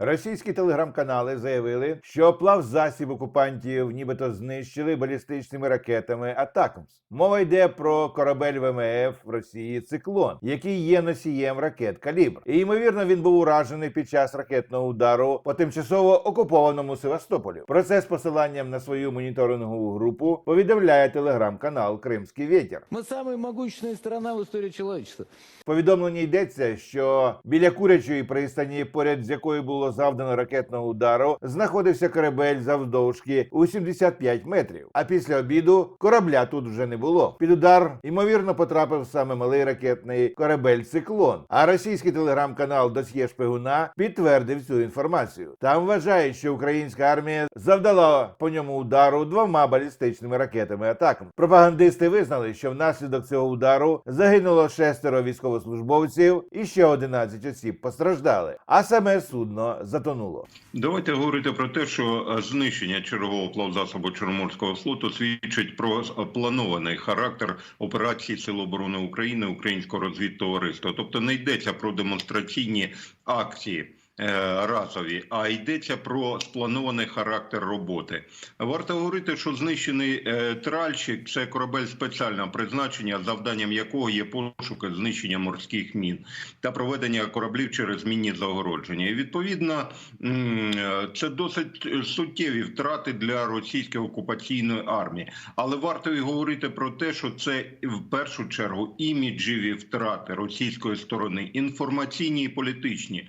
Російські телеграм-канали заявили, що плавзасіб окупантів нібито знищили балістичними ракетами Атакамс. Мова йде про корабель ВМФ в Росії Циклон, який є носієм ракет Калібр. І ймовірно, він був уражений під час ракетного удару по тимчасово окупованому Севастополю. Про це з посиланням на свою моніторингову групу повідомляє телеграм-канал Кримський Вітер. Мы самая могущественная страна в истории человечества. В повідомленні йдеться, що біля курячої пристані, поряд з якою було завдано ракетного удару, знаходився корабель завдовжки у 75 метрів. А після обіду корабля тут вже не було. Під удар ймовірно потрапив саме малий ракетний корабель Циклон. А російський телеграм-канал Досьє Шпигуна підтвердив цю інформацію. Там вважають, що українська армія завдала по ньому удару двома балістичними ракетами атакам. Пропагандисти визнали, що внаслідок цього удару загинуло шестеро військовослужбовців і ще 11 осіб постраждали. А саме судно затонуло. Давайте говорити про те, що е, знищення чергового плавзасобу Чорноморського флоту свідчить про е, планований характер операції Сил оборони України Українського розвідтовариства. Тобто не йдеться про демонстраційні акції. Е, Разові, а йдеться про спланований характер роботи. Варто говорити, що знищений е, тральщик це корабель спеціального призначення, завданням якого є пошуки знищення морських мін та проведення кораблів через мінні загородження. І відповідно е, це досить суттєві втрати для російської окупаційної армії. Але варто і говорити про те, що це в першу чергу іміджеві втрати російської сторони, інформаційні і політичні.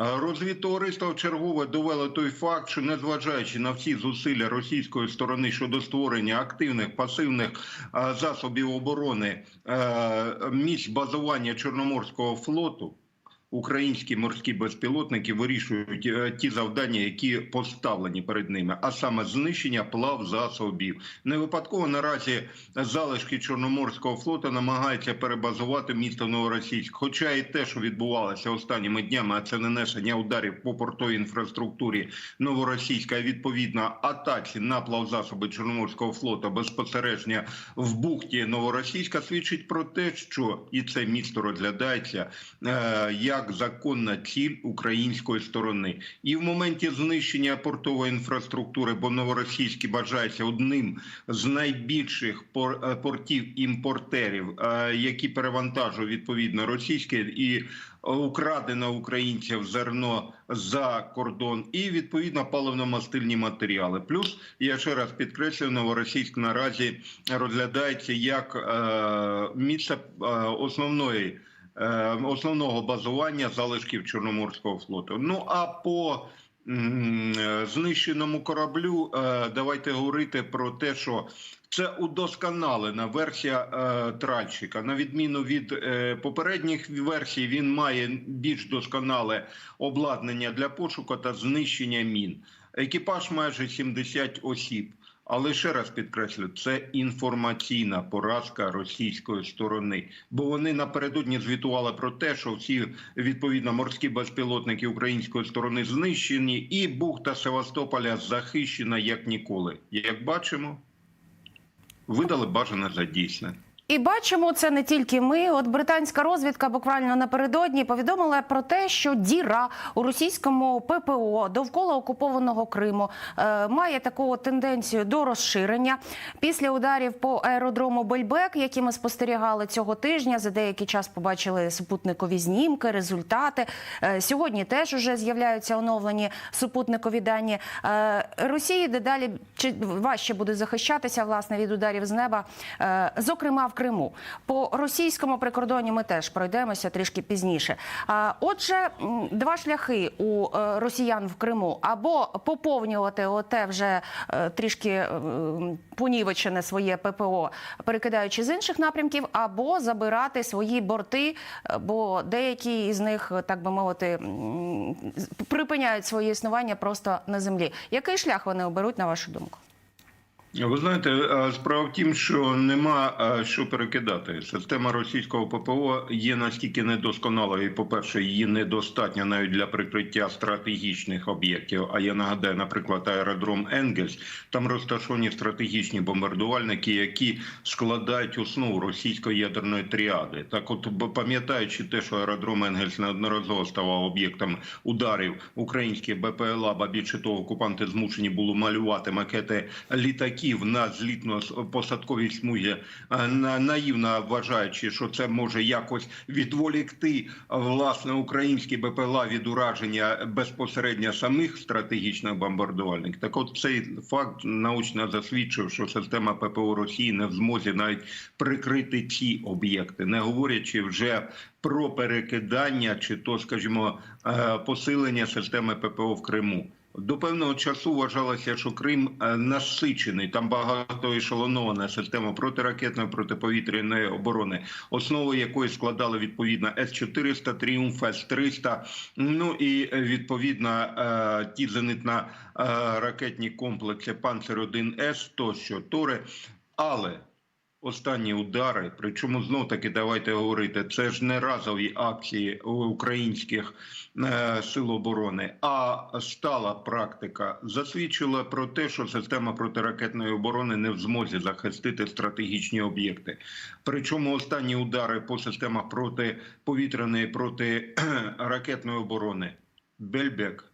Е, Розвідтовариство чергове довело той факт, що незважаючи на всі зусилля російської сторони щодо створення активних пасивних е, засобів оборони е, місць базування Чорноморського флоту. Українські морські безпілотники вирішують е, ті завдання, які поставлені перед ними, а саме знищення плав засобів. Не випадково наразі залишки Чорноморського флоту намагаються перебазувати місто Новоросійськ. Хоча і те, що відбувалося останніми днями, а це нанесення ударів по портовій інфраструктурі Новоросійська, а відповідно атаці на плавзасоби Чорноморського флоту безпосередньо в бухті Новоросійська, свідчить про те, що і це місто розглядається е, як законна ціль української сторони. І в моменті знищення портової інфраструктури, бо новоросійський бажається одним з найбільших е, портів імпортерів, е, які перевантажують відповідно російське і украдено українців зерно за кордон, і відповідно паливно-мастильні матеріали. Плюс я ще раз підкреслюю, новоросійськ наразі розглядається як е, місце основної. Е, Основного базування залишків Чорноморського флоту. Ну а по е, знищеному кораблю е, давайте говорити про те, що це удосконалена версія тральщика. На відміну від попередніх версій, він має більш досконале обладнання для пошуку та знищення мін. Екіпаж майже 70 осіб. Але ще раз підкреслю, це інформаційна поразка російської сторони, бо вони напередодні звітували про те, що всі відповідно морські безпілотники української сторони знищені, і бухта Севастополя захищена як ніколи. Як бачимо, видали бажане за дійсне. І бачимо це не тільки ми. От британська розвідка буквально напередодні повідомила про те, що діра у російському ППО довкола окупованого Криму е, має таку тенденцію до розширення після ударів по аеродрому Бельбек, які ми спостерігали цього тижня. За деякий час побачили супутникові знімки, результати. Е, сьогодні теж уже з'являються оновлені супутникові дані. Е, Росії дедалі чи важче буде захищатися власне від ударів з неба, е, зокрема в Криму. По російському прикордоні ми теж пройдемося трішки пізніше. А, Отже, два шляхи у е, росіян в Криму або поповнювати оте вже е, трішки е, понівечене своє ППО, перекидаючи з інших напрямків, або забирати свої борти, бо деякі із них, так би мовити, припиняють своє існування просто на землі. Який шлях вони оберуть, на вашу думку? Ви знаєте, е, справа в тім, що нема е, що перекидати. Система російського ППО є настільки недосконалою, і, по-перше, її недостатньо навіть для прикриття стратегічних об'єктів. А я нагадаю, наприклад, аеродром Енгельс. Там розташовані стратегічні бомбардувальники, які складають основу російської ядерної тріади. Так, от пам'ятаючи те, що аеродром Енгельс неодноразово ставав об'єктом ударів українські БПЛА, ба більше того, окупанти змушені були малювати макети літаків на злітно-посадковій смузі, е, на- наївно вважаючи, що це може якось відволікти е, власне українські БПЛА від ураження безпосередньо самих стратегічних бомбардувальників. Так, от цей факт научно засвідчив, що система ППО Росії не в змозі навіть прикрити ці об'єкти, не говорячи вже про перекидання чи то, скажімо, е, посилення системи ППО в Криму. До певного часу вважалося, що Крим е, насичений, там багатоешелонована система протиракетної протиповітряної оборони, основою якої складали відповідно С-400, Тріумф, С-300, ну і е, відповідно е, ті зенитно-ракетні комплекси Панцер-1С тощо, Тори. Але Останні удари, причому знов таки давайте говорити, це ж не разові акції українських е, сил оборони, а стала практика засвідчила про те, що система протиракетної оборони не в змозі захистити стратегічні об'єкти. Причому останні удари по системах протиповітряної протиракетної оборони Бельбек,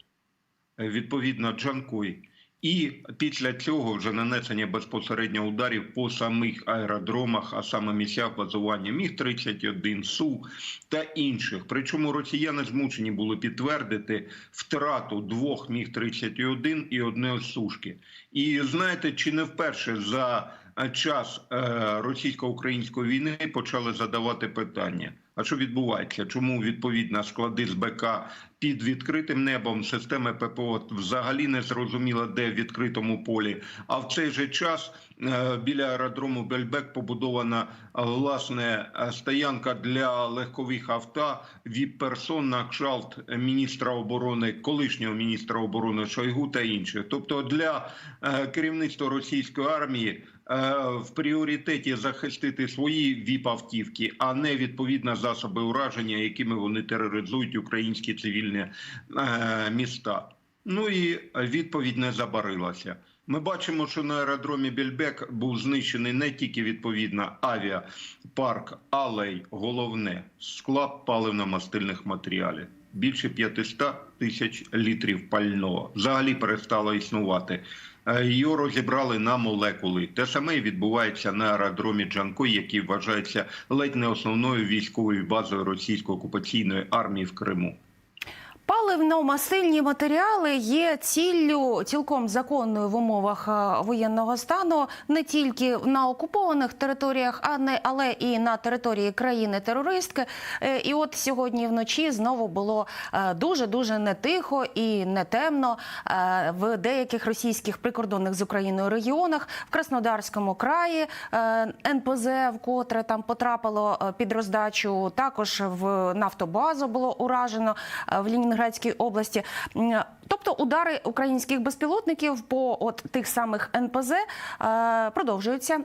відповідно Джанкой. І після цього вже нанесення безпосередньо ударів по самих аеродромах, а саме місцях базування міг 31 су та інших. Причому росіяни змушені були підтвердити втрату двох міг 31 і одне сушки. І знаєте, чи не вперше за е, час е, російсько-української війни почали задавати питання. А що відбувається? Чому відповідно склади з БК під відкритим небом системи ППО взагалі не зрозуміло, де в відкритому полі? А в цей же час е, біля аеродрому Бельбек побудована е, власне е, стоянка для легкових авто віп-персон на кшалт міністра оборони, колишнього міністра оборони Шойгу та інших. Тобто для керівництва російської армії в пріоритеті захистити свої віп-автівки, а не відповідно засоби ураження, якими вони тероризують українські цивільні е, міста. Ну і відповідь не забарилася. Ми бачимо, що на аеродромі Більбек був знищений не тільки відповідно авіапарк, але й головне склад паливно-мастильних матеріалів. Більше 500 тисяч літрів пального взагалі перестало існувати. Е, Його розібрали на молекули. Те саме відбувається на аеродромі Джанкой, який вважається ледь не основною військовою базою російської окупаційної армії в Криму. Паливно-мастильні матеріали є ціллю цілком законною в умовах е, воєнного стану не тільки на окупованих територіях, а не але і на території країни-терористки. Е, І от сьогодні вночі знову було дуже дуже не тихо і не темно е, в деяких російських прикордонних з Україною регіонах в Краснодарському краї е, НПЗ, вкотре там потрапило е, під роздачу. Також в нафтобазу було уражено е, в Лінінградській області. Тобто удари українських безпілотників по от тих самих НПЗ е, продовжуються.